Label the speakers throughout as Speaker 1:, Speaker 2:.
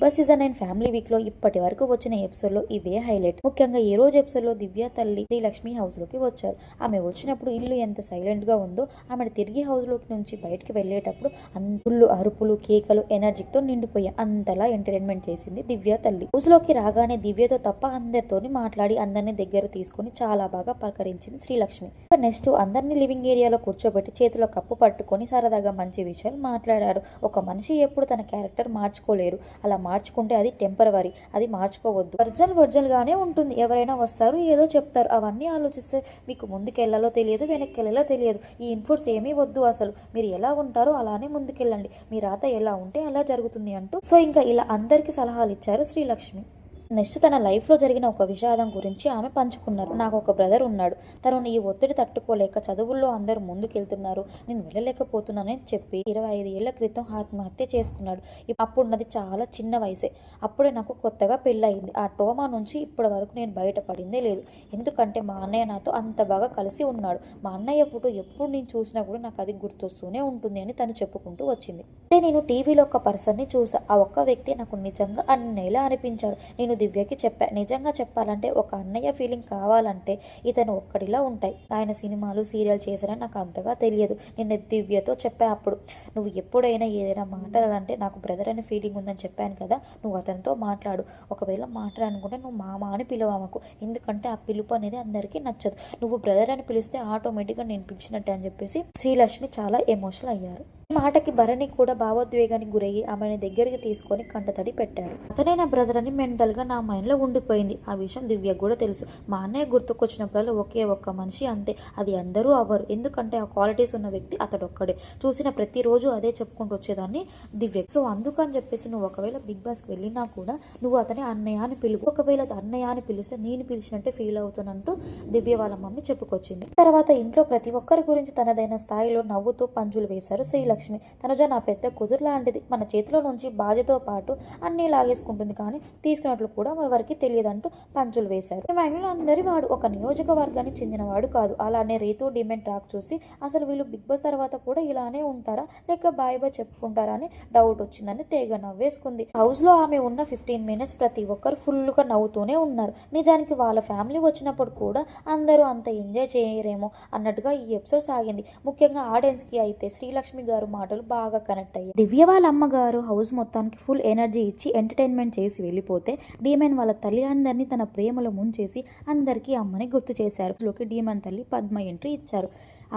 Speaker 1: Boss season and family వీక్లో ఇప్పటి వరకు వచ్చిన ఎపిసోడ్లో ఇదే హైలైట్. ముఖ్యంగా ఈ రోజు ఎపిసోడ్లో దివ్య తల్లి శ్రీ లక్ష్మి హౌస్లోకి వచ్చారు. ఆమె వచ్చినప్పుడు ఇల్లు ఎంత సైలెంట్గా ఉందో ఆమె తిరిగి హౌస్లోకి నుంచి బయటికి వెళ్ళేటప్పుడు అందుళ్ళు అరుపులు కేకలు ఎనర్జీ తో నిండిపోయాయి అంతలా ఎంటర్టైన్మెంట్ చేసింది దివ్య తల్లి. హౌస్లోకి రాగానే దివ్యతో తప్ప అందరితోని మాట్లాడి అందరిని దగ్గర తీసుకొని చాలా బాగా పలకరించింది శ్రీలక్ష్మి. నెక్స్ట్ అందరిని లివింగ్ ఏరియాలో కూర్చోబెట్టి చేతిలో కప్పు పట్టుకొని సరదాగా మంచి విషయాలు మాట్లాడారు ఒక మనిషి ఎప్పుడు తన క్యారెక్టర్ మార్చుకోలేరు. అలా మార్చుకుంటే అది టెంపరవరీ అది మార్చుకోవద్దు. వర్జల్ వర్జల్గానే ఉంటుంది. ఎవరైనా వస్తారు ఏదో చెప్తారు. అవన్నీ ఆలోచిస్తే మీకు ముందుకెళ్ళాలో తెలియదు వెనక్కి వెళ్ళాలో తెలియదు. ఈ ఇన్పుట్స్ ఏమీ వద్దు అసలు. మీరు ఎలా ఉంటారో అలానే ముందుకెళ్ళండి. మీ రాత ఎలా ఉంటే అలా జరుగుతుంది అంటూ. సో ఇంకా ఇలా అందరికీ సలహాలు ఇచ్చారు శ్రీలక్ష్మి నెక్స్ట్ తన లైఫ్లో జరిగిన ఒక విషాదం గురించి ఆమె పంచుకున్నారు. నాకు ఒక బ్రదర్ ఉన్నాడు. తను ఈ ఒత్తిడి తట్టుకోలేక చదువుల్లో అందరూ ముందుకెళ్తున్నారు. నేను వెళ్ళలేకపోతున్నానని చెప్పి ఇరవై ఐదు ఏళ్ళ క్రితం ఆత్మహత్య చేసుకున్నాడు. అప్పుడు నాది చాలా చిన్న వయసే. అప్పుడే నాకు కొత్తగా పెళ్ళయింది. ఆ టోమా నుంచి ఇప్పటి వరకు నేను బయటపడిందే లేదు. ఎందుకంటే మా అన్నయ్య నాతో అంత బాగా కలిసి ఉన్నాడు. మా అన్నయ్య ఫోటో ఎప్పుడు నేను చూసినా కూడా నాకు అది గుర్తొస్తూనే ఉంటుంది అని తను చెప్పుకుంటూ వచ్చింది. అదే నేను టీవీలో ఒక పర్సన్ని చూసా. ఆ ఒక్క వ్యక్తి నాకు నిజంగా అన్నయ్యలా అనిపించాడు. నేను దివ్యకి చెప్పా. నిజంగా చెప్పాలంటే ఒక అన్నయ్య ఫీలింగ్ కావాలంటే ఇతను ఒక్కడిలా ఉంటాయి. ఆయన సినిమాలు సీరియల్ చేశారని నాకు అంతగా తెలియదు. నేను దివ్యతో చెప్పా అప్పుడు. నువ్వు ఎప్పుడైనా ఏదైనా మాట్లాడాలంటే నాకు బ్రదర్ అనే ఫీలింగ్ ఉందని చెప్పాను కదా. నువ్వు అతనితో మాట్లాడు. ఒకవేళ మాట్లాడాలనుకుంటే నువ్వు మామ అని పిలవమకు ఎందుకంటే ఆ పిలుపు అనేది అందరికీ నచ్చదు. నువ్వు బ్రదర్ అని పిలిస్తే ఆటోమేటిక్గా నేను పిలిచినట్టే అని చెప్పేసి శ్రీలక్ష్మి చాలా ఎమోషనల్ అయ్యారు. ఈ మాటకి భరణి కూడా భావోద్వేగానికి గురయ్యి ఆమెని దగ్గరికి తీసుకొని కంటతడి పెట్టాడు. అతనే నా బ్రదర్ అని మెంటల్గా నా మైండ్లో ఉండిపోయింది. ఆ విషయం దివ్య కూడా తెలుసు. మా అన్నయ్య గుర్తుకొచ్చినప్పుడల్లా ఒకే ఒక్క మనిషి అంతే. అది అందరూ అవ్వరు ఎందుకంటే ఆ క్వాలిటీస్ ఉన్న వ్యక్తి అతడు ఒక్కడే చూసిన ప్రతిరోజు అదే చెప్పుకుంటూ వచ్చేదాన్ని దివ్య. సో అందుకని చెప్పేసి నువ్వు ఒకవేళ బిగ్ బాస్కి వెళ్ళినా కూడా నువ్వు అతని అన్నయ్య అని పిలువు. ఒకవేళ అది అన్నయ్య అని పిలిస్తే నేను పిలిచినట్టే ఫీల్ అవుతానంటూ దివ్య వాళ్ళ మమ్మీ చెప్పుకొచ్చింది. తర్వాత ఇంట్లో ప్రతి ఒక్కరి గురించి తనదైన స్థాయిలో నవ్వుతూ పంజులు వేశారు శ్రీలక్ష్మి. తనుజ నా పెద్ద కుదురు లాంటిది. మన చేతిలో నుంచి బాధ్యతో పాటు అన్నీ లాగేసుకుంటుంది కానీ తీసుకున్నట్లు కూడా ఎవరికి తెలియదంటూ పంచులు వేశారు. ఈ అందరి వాడు ఒక నియోజకవర్గానికి చెందినవాడు కాదు. అలానే రీతు డిమెంట్ ట్రాక్ చూసి అసలు వీళ్ళు బిగ్ బాస్ తర్వాత కూడా ఇలానే ఉంటారా? లేక బాయ్ బాయ్ చెప్పుకుంటారా అని డౌట్ వచ్చిందని తేగ నవ్వేసుకుంది. హౌస్లో ఆమె ఉన్న ఫిఫ్టీన్ మినిట్స్ ప్రతి ఒక్కరు ఫుల్గా నవ్వుతూనే ఉన్నారు. నిజానికి వాళ్ళ ఫ్యామిలీ వచ్చినప్పుడు కూడా అందరూ అంత ఎంజాయ్ చేయరేమో అన్నట్టుగా ఈ ఎపిసోడ్ సాగింది. ముఖ్యంగా ఆడియన్స్కి అయితే శ్రీలక్ష్మి గారు మాటలు బాగా కనెక్ట్ అయ్యాయి. దివ్య వాళ్ళ అమ్మగారు హౌస్ మొత్తానికి ఫుల్ ఎనర్జీ ఇచ్చి ఎంటర్టైన్మెంట్ చేసి వెళ్ళిపోతే డీమెన్ వాళ్ళ తల్లి అందరినీ తన ప్రేమలో ముంచేసి అందరికీ అమ్మని గుర్తు చేశారు. లోకి డీమన్ తల్లి పద్మ ఎంట్రీ ఇచ్చారు.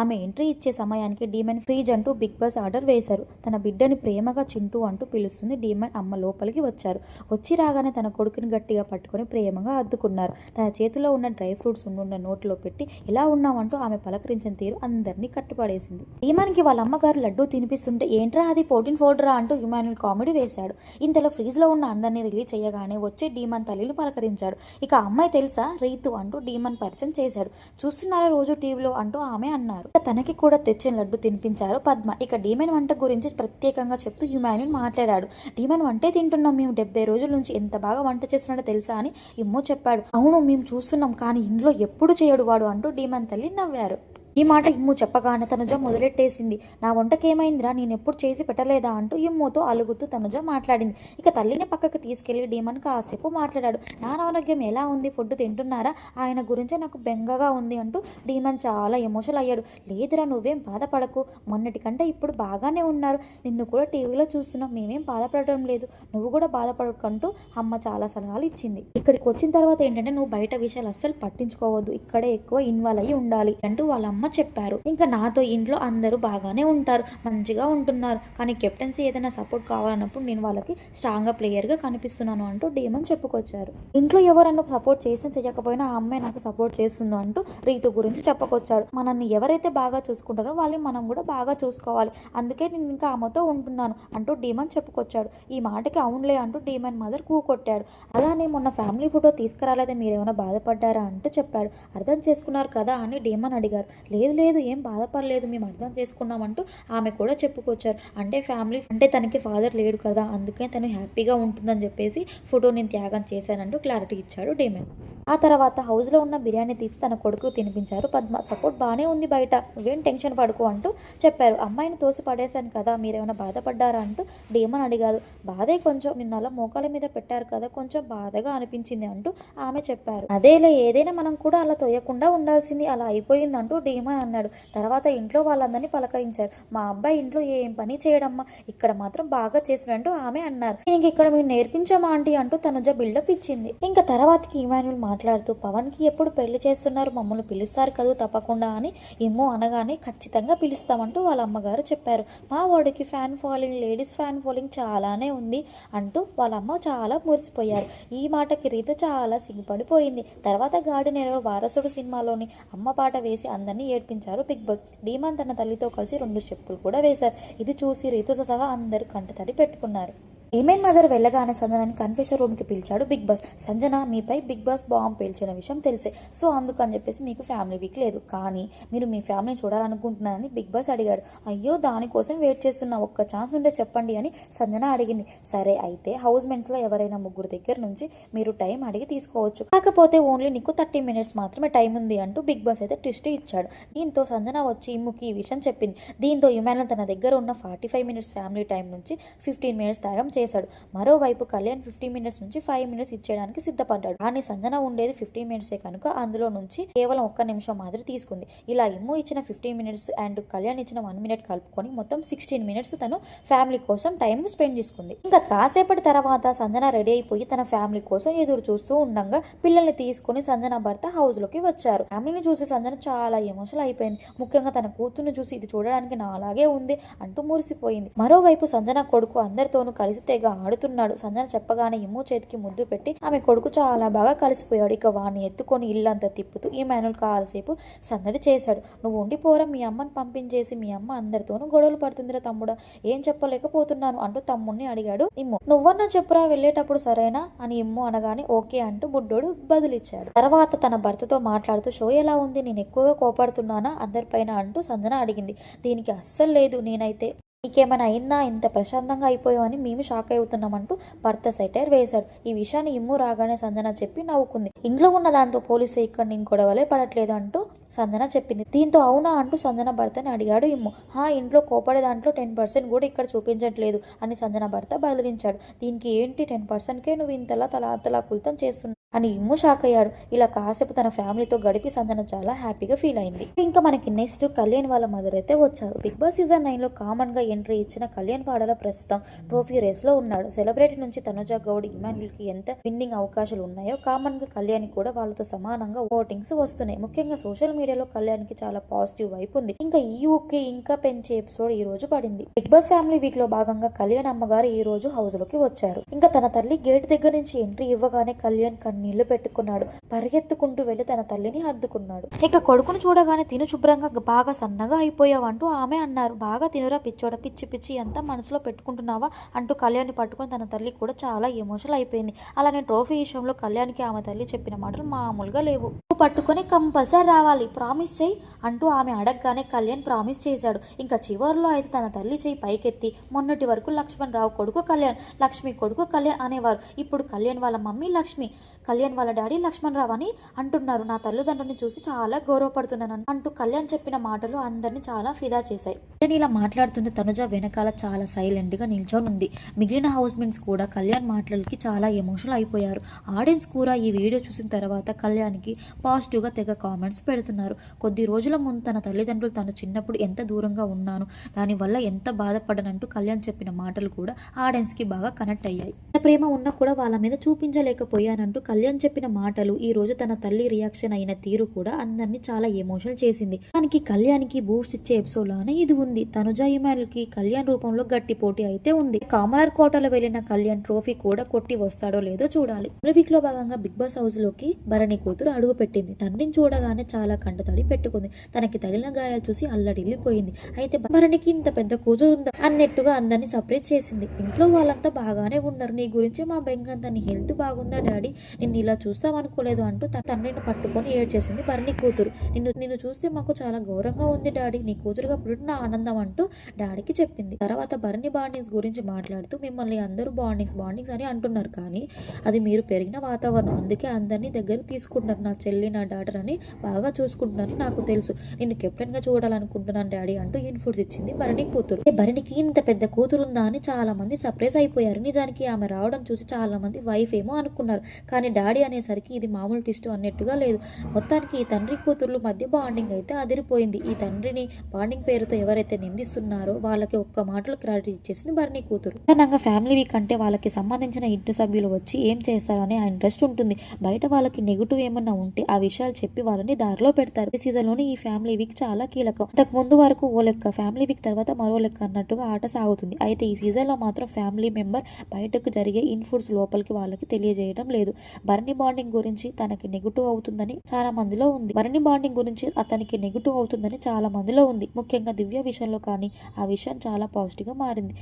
Speaker 1: ఆమె ఎంట్రీ ఇచ్చే సమయానికి డీమన్ ఫ్రీజ్ అంటూ బిగ్ బాస్ ఆర్డర్ వేశారు. తన బిడ్డని ప్రేమగా చింటూ అంటూ పిలుస్తుంది డీమన్ అమ్మ లోపలికి వచ్చారు. వచ్చి రాగానే తన కొడుకుని గట్టిగా పట్టుకొని ప్రేమగా అద్దుకున్నారు. తన చేతిలో ఉన్న డ్రై ఫ్రూట్స్ ఉన్న నోట్లో పెట్టి ఎలా ఉన్నామంటూ ఆమె పలకరించిన తీరు అందరినీ కట్టుపడేసింది డీమన్కి వాళ్ళ అమ్మగారు లడ్డూ తినిపిస్తుంటే ఏంట్రా అది ప్రోటీన్ ఫోడ్రా అంటూ ఇమాన్యుల్ కామెడీ వేశాడు. ఇంతలో ఫ్రీజ్లో ఉన్న అందరినీ రిలీజ్ చేయగానే వచ్చి డీమన్ తల్లిలు పలకరించాడు. ఇక అమ్మాయి తెలుసా? రీతు అంటూ డీమన్ పరిచయం చేశాడు. చూస్తున్నారా రోజు టీవీలో అంటూ ఆమె అన్నారు. ఇక తనకి కూడా తెచ్చిన లడ్డు తినిపించారు పద్మ. ఇక డీమన్ వంట గురించి ప్రత్యేకంగా చెప్తూ హ్యుమాన్యుల్ మాట్లాడాడు. డీమన్ వంటే తింటున్నాం. మేము డెబ్బై రోజుల నుంచి ఎంత బాగా వంట చేస్తున్నాడో తెలుసా అని ఇమ్మో చెప్పాడు. అవును మేము చూస్తున్నాం కానీ ఇంట్లో ఎప్పుడు చేయడు వాడు అంటూ డీమన్ తల్లి నవ్వారు. ఈ మాట ఇమ్ము చెప్పగానే తనుజ మొదలెట్టేసింది. నా వంటకేమైందిరా? నేను ఎప్పుడు చేసి పెట్టలేదా అంటూ ఇమ్ముతో అలుగుతూ తనుజ మాట్లాడింది. ఇక తల్లిని పక్కకు తీసుకెళ్ళి డీమన్ కాసేపు మాట్లాడాడు. నా ఆరోగ్యం ఎలా ఉంది? ఫుడ్ తింటున్నారా? ఆయన గురించి నాకు బెంగగా ఉంది అంటూ డీమన్ చాలా ఎమోషనల్ అయ్యాడు. లేదురా నువ్వేం బాధపడకు. మొన్నటికంటే ఇప్పుడు బాగానే ఉన్నారు. నిన్ను కూడా టీవీలో చూస్తున్నాం. మేమేం బాధపడటం లేదు. నువ్వు కూడా బాధపడకంటూ అమ్మ చాలా సలహాలు ఇచ్చింది. ఇక్కడికి వచ్చిన తర్వాత ఏంటంటే నువ్వు బయట విషయాలు అస్సలు పట్టించుకోవద్దు. ఇక్కడే ఎక్కువ ఇన్వాల్వ్ అయ్యి ఉండాలి అంటూ వాళ్ళ అమ్మ చెప్పారు. ఇంకా నాతో ఇంట్లో అందరూ బాగానే ఉంటారు. మంచిగా ఉంటున్నారు. కానీ కెప్టెన్సీ ఏదైనా సపోర్ట్ కావాలన్నప్పుడు నేను వాళ్ళకి స్ట్రాంగ్గా ప్లేయర్గా కనిపిస్తున్నాను అంటూ డీమన్ చెప్పుకొచ్చారు. ఇంట్లో ఎవరన్నా సపోర్ట్ చేసినా చేయకపోయినా ఆ అమ్మాయి నాకు సపోర్ట్ చేస్తుందో అంటూ రీతు గురించి చెప్పకొచ్చాడు. మనల్ని ఎవరైతే బాగా చూసుకుంటారో వాళ్ళని మనం కూడా బాగా చూసుకోవాలి. అందుకే నేను ఇంకా ఆమెతో ఉంటున్నాను అంటూ డీమన్ చెప్పుకొచ్చాడు. ఈ మాటకి అవునులే అంటూ డీమన్ మదర్ కూకొట్టాడు. అలానే మొన్న ఫ్యామిలీ ఫోటో తీసుకురాలేదే మీరేమైనా బాధపడ్డారా అంటూ చెప్పాడు. అర్థం చేసుకున్నారు కదా అని డీమన్ అడిగారు. లేదు లేదు ఏం బాధపడలేదు మేము అర్థం చేసుకున్నామంటూ ఆమె కూడా చెప్పుకొచ్చారు. అంటే ఫ్యామిలీ అంటే తనకి ఫాదర్ లేడు కదా అందుకే తను హ్యాపీగా ఉంటుందని చెప్పేసి ఫోటో నేను త్యాగం చేశానంటూ క్లారిటీ ఇచ్చాడు డేమన్. ఆ తర్వాత హౌస్లో ఉన్న బిర్యానీ తీసి తన కొడుకు తినిపించారు. పద్మ సపోర్ట్ బాగానే ఉంది బయట నువ్వేం టెన్షన్ పడుకో అంటూ చెప్పారు. అమ్మాయిని తోసి పడేశాను కదా మీరేమైనా బాధపడ్డారా? అంటూ డేమన్ అడిగారు. బాధే కొంచెం నిన్న అలా మోకాల మీద పెట్టారు కదా కొంచెం బాధగా అనిపించింది అంటూ ఆమె చెప్పారు. అదేలే ఏదైనా మనం కూడా అలా తోయకుండా ఉండాల్సింది అలా అయిపోయింది అంటూ డేమన్ అన్నాడు. తర్వాత ఇంట్లో వాళ్ళందరినీ పలకరించారు. మా అబ్బాయి ఇంట్లో ఏం పని చేయడమ్మా? ఇక్కడ మాత్రం బాగా చేసినట్టు ఆమె అన్నారు. ఇంక ఇక్కడ మీరు నేర్పించామా ఆంటీ? అంటూ తనుజ బిల్డప్ ఇచ్చింది. ఇంకా తర్వాతకి ఇమాన్యుల్ మాట్లాడుతూ పవన్కి ఎప్పుడు పెళ్ళి చేస్తున్నారు? మమ్మల్ని పిలుస్తారు కదూ తప్పకుండా అని ఏమో అనగానే ఖచ్చితంగా పిలుస్తామంటూ వాళ్ళ అమ్మగారు చెప్పారు. మా వాడికి fan following ladies fan following చాలానే ఉంది అంటూ వాళ్ళ అమ్మ చాలా మురిసిపోయారు. ఈ మాటకి రీత చాలా సిగ్గుపడిపోయింది తర్వాత గాడి నెల వారసుడు సినిమాలోని అమ్మ పాట వేసి అందరినీ ఏడ్పించారు బిగ్ బాస్ డీమాన్ తన తల్లితో కలిసి రెండు చెప్పులు కూడా వేశారు. ఇది చూసి రీతుతో సహా అందరూ కంటతడి పెట్టుకున్నారు. ఏమేన్ మదర్? వెళ్ళగానే సంజనాని కన్ఫెషన్ రూమ్కి పిలిచాడు బిగ్ బాస్. సంజన మీపై బిగ్ బాస్ బాంబ్ పేల్చిన విషయం తెలిసే. సో అందుకని చెప్పేసి మీకు ఫ్యామిలీ వీక్ లేదు. కానీ మీరు మీ ఫ్యామిలీని చూడాలనుకుంటున్నారని బిగ్ బాస్ అడిగాడు. అయ్యో దానికోసం వెయిట్ చేస్తున్న. ఒక్క ఛాన్స్ ఉంటే చెప్పండి అని సంజన అడిగింది. సరే అయితే హౌస్లో ఎవరైనా ముగ్గురు దగ్గర నుంచి మీరు టైం అడిగి తీసుకోవచ్చు. కాకపోతే ఓన్లీ నీకు థర్టీ మినిట్స్ మాత్రమే టైం ఉంది అంటూ బిగ్ బాస్ అయితే ట్విస్ట్ ఇచ్చాడు. దీంతో సంజన వచ్చి ఇమ్ముకి ఈ విషయం చెప్పింది. దీంతో ఇమానుల్ తన దగ్గర ఉన్న forty five minutes family time నుంచి ఫిఫ్టీన్ మినిట్స్ త్యాగం చేశాడు. మరోవైపు కళ్యాణ్ ఫిఫ్టీ మినిట్స్ నుంచి ఫైవ్ మినిట్స్ ఇచ్చేయడానికి సిద్ధపడ్డాడు. కానీ సంజన ఉండేది ఫిఫ్టీ మినిట్సే కనుక అందులో నుంచి కేవలం ఒక్క నిమిషం మాదిరి తీసుకుంది. ఇలా ఇమ్ము ఇచ్చిన ఫిఫ్టీ మినిట్స్ అండ్ కళ్యాణ్ ఇచ్చిన వన్ మినిట్ కలుపుకొని మొత్తం సిక్స్టీన్ మినిట్స్ తను ఫ్యామిలీ కోసం టైం స్పెండ్ చేసుకుంది. ఇంకా కాసేపటి తర్వాత సంజన రెడీ అయిపోయి తన ఫ్యామిలీ కోసం ఎదురు చూస్తూ ఉండగా పిల్లల్ని తీసుకుని సంజన భర్త హౌస్లోకి వచ్చారు. ఫ్యామిలీని చూసి సంజన చాలా ఎమోషనల్ అయిపోయింది. ముఖ్యంగా తన కూతుర్ని చూసి ఇది చూడడానికి నా అలాగే ఉంది అంటూ మురిసిపోయింది. మరోవైపు సంజన కొడుకు అందరితోనూ కలిసి తెగ ఆడుతున్నాడు. సంజన చెప్పగానే ఇమ్ము చేతికి ముద్దు పెట్టి ఆమె కొడుకు చాలా బాగా కలిసిపోయాడు. ఇక వాడిని ఎత్తుకొని ఇల్లంతా తిప్పుతూ ఈ మేనుల్ కాలసేపు సందడి చేశాడు. నువ్వు ఉండిపోరా మీ అమ్మని పంపించేసి మీ అమ్మ అందరితోనూ గొడవలు పడుతుందిరా తమ్ముడా. ఏం చెప్పలేకపోతున్నాను అంటూ తమ్ముడిని అడిగాడు. ఇమ్ము నువ్వన్నా చెప్పురా వెళ్ళేటప్పుడు సరేనా? అని ఇమ్ము అనగానే ఓకే అంటూ బుడ్డోడు బదులిచ్చాడు. తర్వాత తన భర్తతో మాట్లాడుతూ షో ఎలా ఉంది? నేను ఎక్కువగా కోపడుతున్నానా? అందరిపైన అంటూ సంజన అడిగింది. దీనికి అస్సలు లేదు. నేనైతే నీకేమైనా అయిందా? ఇంత ప్రశాంతంగా అయిపోయావని మేము షాక్ అవుతున్నామంటూ భర్త సెటైర్ వేశాడు. ఈ విషయాన్ని ఇమ్ము రాగానే సంజన చెప్పి నవ్వుకుంది. ఇంట్లో ఉన్న దాంతో పోలీసు ఇక్కడ నేను గొడవలే పడట్లేదు అంటూ సంజన చెప్పింది. దీంతో అవునా అంటూ సంజన భర్తని అడిగాడు ఇమ్ము. హా ఇంట్లో కోపడే దాంట్లో టెన్ పర్సెంట్ కూడా ఇక్కడ చూపించట్లేదు అని సంజన భర్త బదిలించాడు దీనికి ఏంటి టెన్ పర్సెంట్కే నువ్వు ఇంతలా తలా తలా కుల్తం చేస్తున్నావు అని ఇమ్ము షాక్ అయ్యాడు. ఇలా కాసేపు తన ఫ్యామిలీతో గడిపి సంజన చాలా హ్యాపీగా ఫీల్ అయింది. ఇంకా మనకి నెక్స్ట్ కళ్యాణ్ వాళ్ళ మదర్ అయితే వచ్చారు. బిగ్ బాస్ సీజన్ నైన్లో కామన్గా ఎంట్రీ ఇచ్చిన కళ్యాణ్ పాడల ప్రస్తుతం ట్రోఫీ రేస్లో ఉన్నాడు. సెలబ్రిటీ నుంచి తనుజ గౌడ్ ఇమాన్యుల్కి ఎంత విన్నింగ్ అవకాశాలు ఉన్నాయో కామన్గా కళ్యాణ్ కూడా వాళ్ళతో సమానంగా ఓటింగ్స్ వస్తున్నాయి. ముఖ్యంగా సోషల్ మీడియాలో కళ్యాణ్కి చాలా పాజిటివ్ వైపు ఉంది. ఇంకా ఈ ఊకి ఇంకా పెంచే ఎపిసోడ్ ఈ రోజు పడింది. బిగ్ బాస్ ఫ్యామిలీ వీక్లో భాగంగా కళ్యాణ్ అమ్మగారు ఈ రోజు హౌస్లోకి వచ్చారు. ఇంకా తన తల్లి గేట్ దగ్గర నుంచి ఎంట్రీ ఇవ్వగానే కళ్యాణ్ కన్నీళ్ళు పెట్టుకున్నాడు. పరిగెత్తుకుంటూ వెళ్ళి తన తల్లిని హద్దుకున్నాడు ఇక కొడుకును చూడగానే తిను శుభ్రంగా బాగా సన్నగా అయిపోయావంటూ ఆమె అన్నారు. బాగా తినురా పిచ్చోడ పిచ్చి పిచ్చి అంతా మనసులో పెట్టుకుంటున్నావా అంటూ కళ్యాణ్ని పట్టుకుని తన తల్లి కూడా చాలా ఎమోషనల్ అయిపోయింది. అలానే ట్రోఫీ విషయంలో కళ్యాణ్కి ఆమె తల్లి చెప్పిన మాటలు మామూలుగా లేవు. పట్టుకొని కంపల్సరీ రావాలి. ప్రామిస్ చేయి అంటూ ఆమె అడగగానే కళ్యాణ్ ప్రామిస్ చేశాడు. ఇంకా చివరిలో అయితే తన తల్లి చేయి పైకెత్తి మొన్నటి వరకు లక్ష్మణ్ రావు కొడుకు కళ్యాణ్ లక్ష్మి కొడుకు కళ్యాణ్ అనేవారు. ఇప్పుడు కళ్యాణ్ వాళ్ళ మమ్మీ లక్ష్మి కళ్యాణ్ వాళ్ళ డాడీ లక్ష్మణ్ రావు అని అంటున్నారు. నా తల్లిదండ్రుని చూసి చాలా గౌరవపడుతున్నాను అంటూ కళ్యాణ్ చెప్పిన మాటలు అందరినీ చాలా ఫిదా చేశాయి. నేను ఇలా మాట్లాడుతున్న తనుజ వెనకాల చాలా సైలెంట్గా నిల్చొనుంది. ఉంది మిగిలిన హౌస్ మేట్స్ కూడా కళ్యాణ్ మాటలకి చాలా ఎమోషనల్ అయిపోయారు. ఆడియన్స్ కూడా ఈ వీడియో చూసిన తర్వాత కళ్యాణ్కి పాజిటివ్గా తెగ కామెంట్స్ పెడుతున్నారు. కొద్ది రోజుల ముందు తన తల్లిదండ్రులు తను చిన్నప్పుడు ఎంత దూరంగా ఉన్నాను దానివల్ల ఎంత బాధపడనంటూ కళ్యాణ్ చెప్పిన మాటలు కూడా ఆడియన్స్కి బాగా కనెక్ట్ అయ్యాయి. ప్రేమ ఉన్నా కూడా వాళ్ళ మీద చూపించలేకపోయానంటూ కళ్యాణ్ చెప్పిన మాటలు ఈ రోజు తన తల్లి రియాక్షన్ అయిన తీరు కూడా అందరినీ చాలా ఎమోషనల్ చేసింది. దానికి కళ్యాణ్కి బూస్ట్ ఇచ్చే ఎపిసోడ్ లానే ఇది ఉంది. తనుజ ఇమానుల్కి కళ్యాణ్ రూపంలో గట్టి పోటీ అయితే ఉంది. కామలర్ కోటలో వెళ్ళిన కళ్యాణ్ ట్రోఫీ కూడా కొట్టి వస్తాడో లేదో చూడాలి. వీక్లో భాగంగా బిగ్ బాస్ హౌస్లోకి భరణి కూతురు అడుగు పెట్టింది తండ్రిని చూడగానే చాలా కంటతడి పెట్టుకుంది. తనకి తగిలిన గాయాలు చూసి అల్లడిల్లిపోయింది. అయితే భరణికి ఇంత పెద్ద కూతురు ఉందా అన్నట్టుగా అందరినీ సపరేట్ చేసింది. ఇంట్లో వాళ్ళంతా బాగానే ఉన్నారు. నీ గురించి మా బెంగంతా నీ హెల్త్ బాగుందా డాడీ? నిన్ను ఇలా చూస్తాం అనుకోలేదు అంటూ తన తండ్రిని పట్టుకొని ఏడ్చేసింది భరణి కూతురు. నిన్ను నిన్ను చూస్తే మాకు చాలా గౌరవంగా ఉంది డాడీ. నీ కూతురుగా పుట్టిన ఆనందం అంటూ డాడీకి చెప్పింది. తర్వాత భరణి బాండింగ్స్ గురించి మాట్లాడుతూ మిమ్మల్ని అందరూ బాండింగ్స్ బాండింగ్స్ అని అంటున్నారు. కానీ అది మీరు పెరిగిన వాతావరణం. అందుకే అందరినీ దగ్గరికి తీసుకుంటున్నారు నా చెల్లి నా డాటర్ అని బాగా చూసుకుంటారు. చూసుకుంటున్నాను నాకు తెలుసు. నిన్ను కెప్టెన్గా చూడాలనుకుంటున్నాను డాడీ అంటూ ఇన్ఫుడ్స్ ఇచ్చింది భరణి కూతురు. భరణికి ఇంత పెద్ద కూతురు ఉందా అని చాలా మంది సర్ప్రైజ్ అయిపోయారు. నిజానికి ఆమె రావడం చూసి చాలా మంది వైఫ్ ఏమో అనుకున్నారు. కానీ డాడీ అనేసరికి ఇది మామూలు టిస్ట్ అన్నట్టుగా లేదు. మొత్తానికి ఈ తండ్రి కూతుర్ల మధ్య బాండింగ్ అయితే అదిరిపోయింది. ఈ తండ్రిని బాండింగ్ పేరుతో ఎవరైతే నిందిస్తున్నారో వాళ్ళకి ఒక్క మాటలు క్లారిటీ ఇచ్చేసింది భరణి కూతురు. ప్రధానంగా ఫ్యామిలీ వీక్ అంటే వాళ్ళకి సంబంధించిన ఇంటి సభ్యులు వచ్చి ఏం చేస్తారనే ఆ ఇంట్రెస్ట్ ఉంటుంది. బయట వాళ్ళకి నెగిటివ్ ఏమన్నా ఉంటే ఆ విషయాలు చెప్పి వాళ్ళని దారిలో పెడతారు. ఈ సీజన్లోని ఈ ఫ్యామిలీ వీక్ చాలా కీలకం. అంతకు ముందు వరకు ఓ లెక్క ఫ్యామిలీ వీక్ తర్వాత మరో లెక్క అన్నట్టుగా ఆట సాగుతుంది. అయితే ఈ సీజన్లో మాత్రం ఫ్యామిలీ మెంబర్ బయటకు జరిగే ఇన్ఫుడ్స్ లోపలికి వాళ్ళకి తెలియజేయడం లేదు. భరణి బాండింగ్ గురించి తనకి నెగిటివ్ అవుతుందని చాలా మందిలో ఉంది. భరణి బాండింగ్ గురించి అతనికి నెగిటివ్ అవుతుందని చాలా మందిలో ఉంది. ముఖ్యంగా దివ్య విషయంలో కానీ ఆ విషయం చాలా పాజిటివ్గా మారింది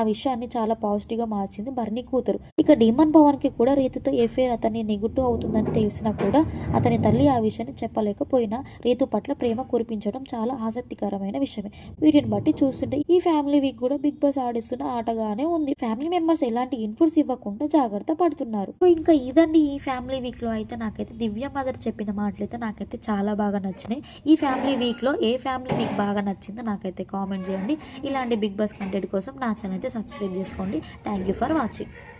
Speaker 1: ఆ విషయాన్ని చాలా పాజిటివ్గా మార్చింది భరణి కూతురు. ఇక డీమన్ భవన్కి కూడా రీతితో ఎఫ్ఐఆర్ అతని నెగిటివ్ అవుతుందని తెలిసినా కూడా అతని తల్లి ఆ విషయాన్ని చెప్పలేకపోయినా రీతు పట్ల ప్రేమ కురిపించడం చాలా ఆసక్తికరమైన విషయమే. వీటిని బట్టి చూస్తుంటే ఈ ఫ్యామిలీ వీక్ కూడా బిగ్ బాస్ ఆడిస్తున్న ఆటగానే ఉంది. ఫ్యామిలీ మెంబర్స్ ఎలాంటి ఇన్పుట్స్ ఇవ్వకుండా జాగ్రత్త పడుతున్నారు. ఇంకా ఇదండి ఈ ఫ్యామిలీ వీక్లో అయితే నాకైతే దివ్య మదర్ చెప్పిన మాటలైతే నాకైతే చాలా బాగా నచ్చినాయి. ఈ ఫ్యామిలీ వీక్లో ఏ ఫ్యామిలీ మీకు బాగా నచ్చిందో నాకైతే కామెంట్ చేయండి. ఇలాంటి బిగ్ బాస్ కంటెంట్ కోసం నా ఛానల్ అయితే సబ్స్క్రైబ్ చేసుకోండి. Thank you for watching.